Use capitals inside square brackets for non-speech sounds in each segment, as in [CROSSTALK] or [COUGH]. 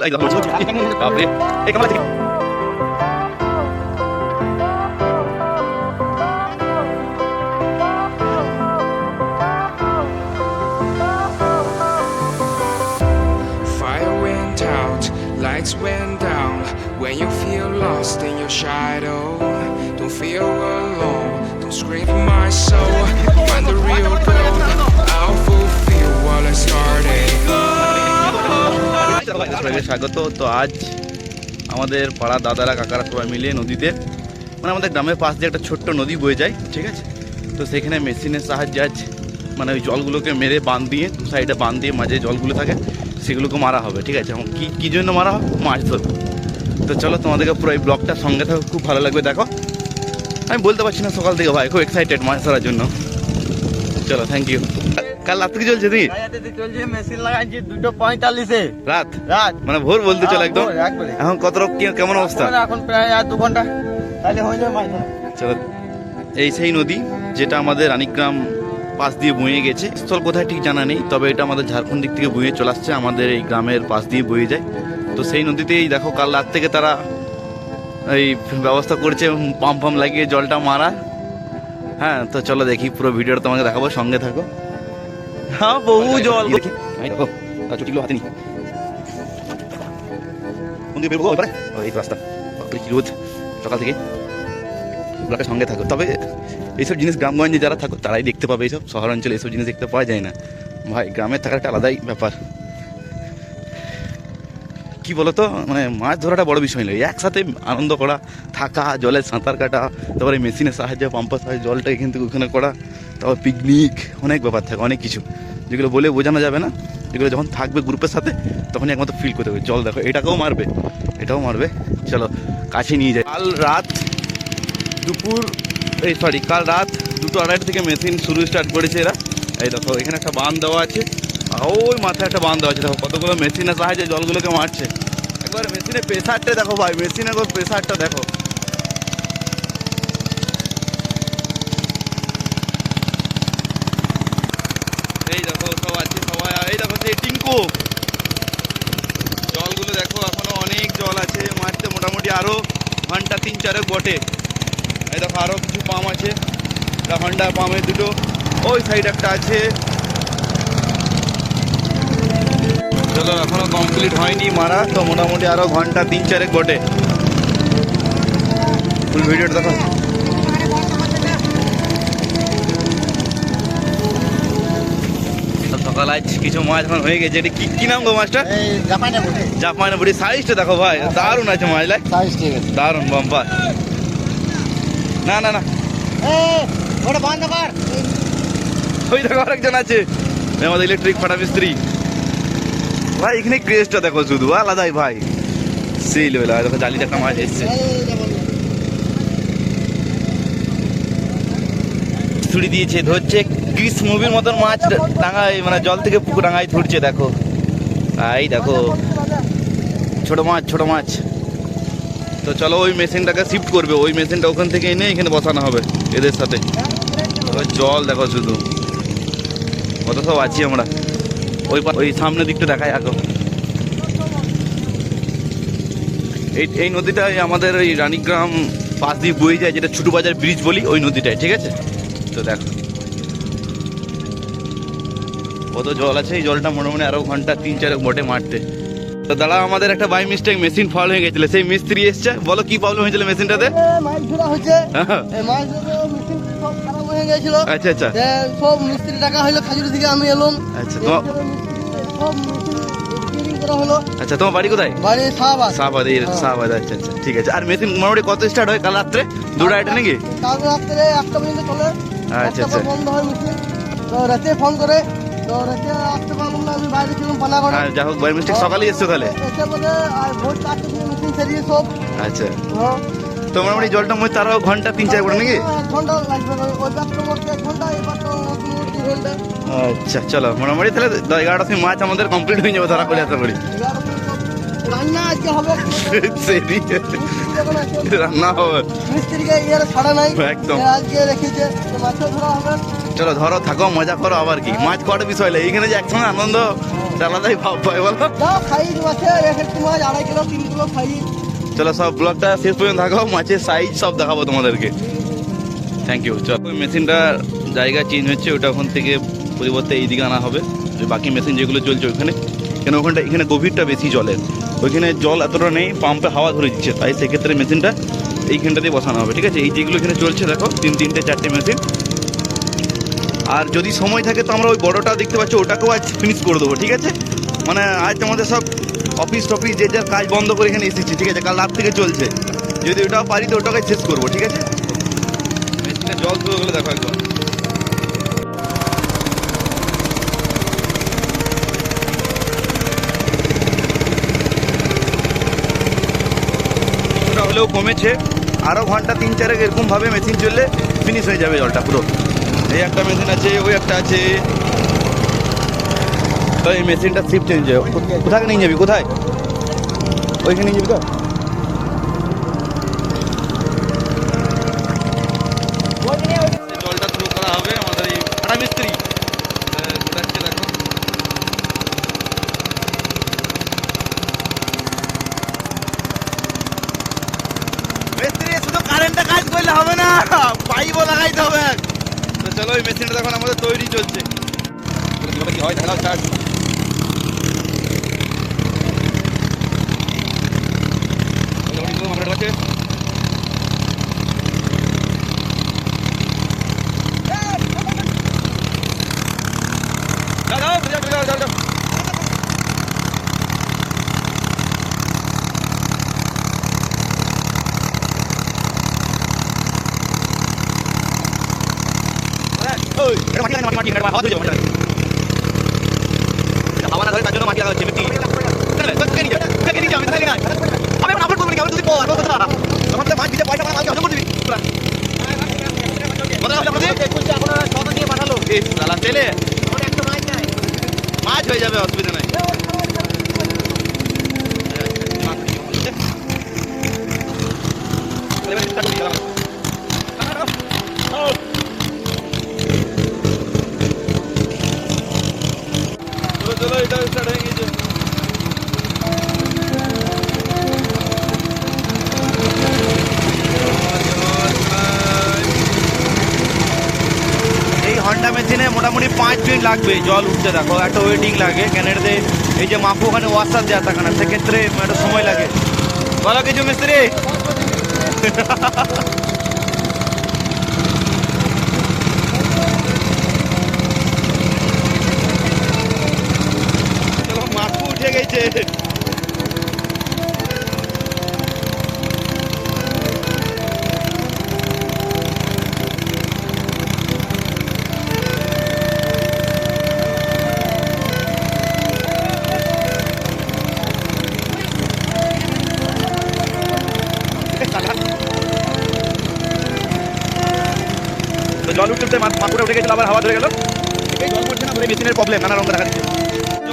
বাপরে এই কামলা থেকে Fire went out, lights went down. When you feel lost in your shadow, don't feel alone. Don't scream for my soul. Find the real gold. I'll fulfill what I started. সবাইকে স্বাগত। তো আজ আমাদের পাড়া দাদারা, কাকারা সবাই মিলে নদীতে মানে আমাদের গ্রামের পাশ দিয়ে একটা ছোট্ট নদী বয়ে যায়, ঠিক আছে? তো সেখানে মেশিনের সাহায্যে আজ মানে ওই জলগুলোকে মেরে বাঁধ দিয়ে সাইডে বাঁধ দিয়ে মাঝে জলগুলো থাকে, সেগুলোকে মারা হবে, ঠিক আছে? কী কী জন্য মারা হবে? মাছ ধরবে। তো চলো তোমাদেরকে পুরো এই ব্লগটা সঙ্গে থাকো, খুব ভালো লাগবে, দেখো। আমি বলতে পারছি না সকাল থেকে, ভাই, খুব এক্সাইটেড মাছ ধরার জন্য। চলো থ্যাংক ইউ কাল রাত্রে কি চলছে দিদি চলছে মেশিন লাগাইছি দুটো পঁয়তাল্লিশে। রাত? রাত। মানে ভোর বলতে চলো একদম? এখন কত কেমন অবস্থা? এখন- এখন প্রায় আর দু ঘণ্টা। তাহলে হয়ে যাবে চলো এই সেই নদী যেটা আমাদের রানীগ্রাম পাশ দিয়ে বয়ে গেছে। স্থল কোথায় ঠিক জানা নেই তবে এটা আমাদের ঝাড়খণ্ড দিক থেকে বয়ে চলে আসছে আমাদের এই গ্রামের পাশ দিয়ে বয়ে যায়। তো সেই নদীতেই দেখো কাল রাত থেকে তারা এই ব্যবস্থা করছে পাম্প ফাম্প লাগিয়ে জলটা মারা। হ্যাঁ তো চলো দেখি পুরো ভিডিওটা তোমাকে দেখাবো সঙ্গে থাকো। হ্যাঁ বহু জল। এই দেখো তার হাতে নি কোন দিকে বেরবো ওপারে এই রাস্তা। কি রোদ। সকাল থেকে ব্লকের সঙ্গে থাকো। তবে এইসব জিনিস গ্রামগঞ্জে যারা থাকো তারাই দেখতে পাবে এইসব। শহরাঞ্চলে এইসব জিনিস দেখতে পাওয়া যায় না। ভাই গ্রামে থাকার একটা আলাদাই ব্যাপার। কি বলতো? মানে মাছ ধরাটা বড় বিষয় নয়। একসাথে আনন্দ করা থাকা জলে সাঁতার কাটা তারপরে মেশিনের সাহায্যে পাম্পার সাহায্যে জলটা এখান থেকে ওখানে করা। তারপর পিকনিক, অনেক ব্যাপার থাকে, অনেক কিছু। যেগুলো বলে বোঝানো যাবে না, যেগুলো যখন থাকবে গ্রুপের সাথে, তখনই একমাত্র ফিল করতে হবে, জল দেখো, এটাকেও মারবে, এটাও মারবে। চলো, কাছে নিয়ে যাই। কাল রাত দুপুর, এই সরি কাল রাত দুটো আড়াইটা থেকে মেশিন শুরু স্টার্ট করেছে এরা। এই দেখো, এখানে একটা বাঁধ দেওয়া আছে। ওই মাথায় একটা বাঁধ দেওয়া আছে, দেখো কতগুলো মেশিনের সাহায্যে জলগুলোকে মারছে। একবার মেশিনের প্রেসারটা দেখো ভাই মেশিনের প্রেসারটা দেখো। সেই জলগুলো দেখো, এখনও অনেক জল আছে। মারতে মোটামুটি আরও ঘণ্টা তিন চারেক বটে। এই দেখো, আরও কিছু পাম আছে। হন্ডা পামের দুটো। ওই সাইড একটা আছে। চলো, এখনও কমপ্লিট হয়নি মারা, তো মোটামুটি আরও ঘণ্টা তিন চারেক বটে। ফুল ভিডিওটা দেখো। সকাল কিছু মাছ এখন হয়ে গেছে। এটা কি কি নাম গো মাছটা? জাপানে বুড়ি। সাইজটা দেখো ভাই দারুণ আছে মাছ ঠিক দারুণ বাম্পার না না না। ওটা বন্ধ কর। ওই দেখো আরেকজন আছে। আমাদের ইলেকট্রিক ফাটা মিস্ত্রি। ভাই এখানে ক্রেজটা দেখো শুধু আলাদাই ভাই। সেই লেভেল দেখো জালিতে একটা মাছ এসছে। ছুরি দিয়েছে ধরছে। গ্রিস মুভির মতন মাছ টাঙায় মানে জল থেকে পুকুর টাঙায় ধরছে, দেখো। এই দেখো, ছোট মাছ ছোট মাছ। তো চলো, ওই মেশিনটাকে শিফট করবে। ওই মেশিনটা ওখান থেকে এনে এখানে বসানো হবে, এদের সাথে। জল দেখো শুধু। কত সব আছি আমরা। ওই ওই সামনের দিকটা দেখায় এখন এই এই নদীটাই আমাদের ওই রানীগ্রাম পাশ দিয়ে বয়ে যায়, যেটা ছোটো বাজার ব্রিজ বলি, ওই নদীটায় ঠিক আছে? তো দেখো। কত জল আছে এই জলটা মোটামুটি আরও ঘণ্টা তিন চারেক মোটে মারতে। তো দাদা আমাদের একটা বাই মিস্টেক মেশিন ফল হয়ে গেছিল। সেই মিস্ত্রি এসছে। বলো কি প্রবলেম হয়েছিল মেশিনটাতে মাছ ধরা হচ্ছে হ্যাঁ। মাছ মেশিন খারাপ হয়ে গেছিল। আচ্ছা আচ্ছা। সব মিস্ত্রি টাকা হলো খাজুরি থেকে আমি এলাম। আচ্ছা সব আচ্ছা তোমার বাড়ি কোথায়? বাড়ি শাহবাদ। এই হ্যাঁ। শাহবাদ আচ্ছা আচ্ছা ঠিক আছে। আর মেশিন মোটামুটি কত স্টার্ট হয়? কাল রাত্রে? দুটো আড়াইটা নাকি? কাল রাত্রে একটা পর্যন্ত চলে। আচ্ছা, আচ্ছা। বন্ধ হয় মেশিন তো রাতে ফোন করে। তো রাতে আসতে পারলাম না আমি বাইরে ছিলাম পানাগড়ে আর যা হোক বাই মিস্টেক সকালেই এসছো তাহলে? এসে বলে আর ভোর চারটে দিয়ে মেশিন সেরিয়ে সব। আচ্ছা। হ্যাঁ। তো মোটামুটি জলটা মধ্যে তারও ঘণ্টা তিন চার করে নাকি? ঘণ্টা লাগবে ওই ব্যাগটা মধ্যে ঘণ্টা এই ব্যাগটা ঘণ্টা আচ্ছা চলো মোটামুটি তাহলে দ- এগারোটা মাছ আমাদের কমপ্লিট হয়ে যাবে ধরা করে আশা করি। রান্না আজকে হবে। [LAUGHS] রান্না হবে। মিস্ত্রিকে ইয়ার ছাড়া নাই। একদম। আজকে রেখেছে মাছও ধরা হবে। চলো ধরো থাকো মজা করো আবার কি? মাছ কটা বিষয় হলে এইখানে যে একসঙ্গে আনন্দ আলাদাই ভাব পায় বলো। চলো সব ব্লগটা শেষ পর্যন্ত থাকো মাছের সাইজ সব দেখাবো তোমাদেরকে। থ্যাংক ইউ চলো। ওই মেশিনটা জায়গা চেঞ্জ হচ্ছে ওটা ওখান থেকে পরিবর্তে এইদিকে আনা হবে। যে বাকি মেশিন যেগুলো চলছে ওখানে। কেন ওখানটা এখানে গভীরটা বেশি জলের ওইখানে জল এতটা নেই পাম্পে হাওয়া ধরে দিচ্ছে তাই সেক্ষেত্রে মেশিনটা এইখানটাতেই বসানো হবে ঠিক আছে? এই যেগুলো এখানে চলছে দেখো তিন তিনটে চারটে মেশিন আর যদি সময় থাকে তো আমরা ওই বড়টা দেখতে পাচ্ছি ওটাকেও আজ ফিনিশ করে দেবো ঠিক আছে? মানে আজ আমাদের সব অফিস টফিস যে যার কাজ বন্ধ করে এখানে এসেছি ঠিক আছে? কাল রাত থেকে চলছে। যদি ওটাও পারি তো ওটাকে শেষ করব ঠিক আছে? জল তো ওগুলো দেখো হলেও কমেছে। আরও ঘণ্টা তিন চারেক এরকমভাবে মেশিন চললে ফিনিশ হয়ে যাবে জলটা পুরো। এই একটা মেশিন আছে, ওই একটা আছে। তো এই মেশিনটা শিফট চেঞ্জ হবে কোথায় নিয়ে যাবি? কোথায়? ওইখানে নিয়ে যাবি তো? হবে মিস্ত্রি। মিস্ত্রি, শুধু কাজ করলে হবে না পাইপও লাগাইতে হবে। ওই মেশিনটা তখন আমাদের তৈরি চলছে কি হয় দেখা যাক start। মোটামুটি পুরো আমাদের কাছে যাও, যাও, যাও, যাও, যাও, যাও। ওই, এটা মাটি হাওয়া ধরে যাবে, হাওয়া না ধরে তার জন্য মাটি লাগা হচ্ছে, যা, আমি এখন upload করব নাকি? আমি দুদিন পর, করতে পারব। তখন তো মাছ দিতে পয়সা পাওয়া, কালকে করে দিবি। শালা, তেলে? মাছ হয়ে যাবে অসুবিধা নাই চলো এটা স্টার্ট হয়ে গেছে মেশিনে মোটামুটি পাঁচ মিনিট লাগবে, জল উঠতে দেখো, একটা ওয়েটিং লাগে। এটাতে এই যে মাপু ওখানে ওয়াশার দেওয়া থাকে না সেক্ষেত্রে একটা সময় লাগে। বলো কিছু মিস্ত্রি? তো জল উঠতে উঠতে মাকুড়ে উঠে গেছিল, আবার হাওয়া ধরে গেল। এই জল পড়ছে না মেশিনের প্রবলেম নানা রঙ দেখা দিচ্ছে।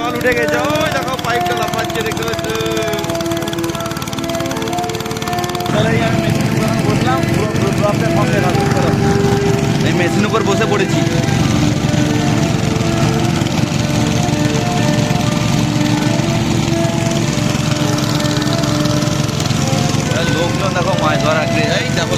মাল উঠে গেছে। ওই দেখো পাইপটা লাফাচ্ছে, দেখতে পাচ্ছ? এই মেশিন উপর বসে পড়েছি। লোকজন দেখো মাছ ধরা, এই দেখো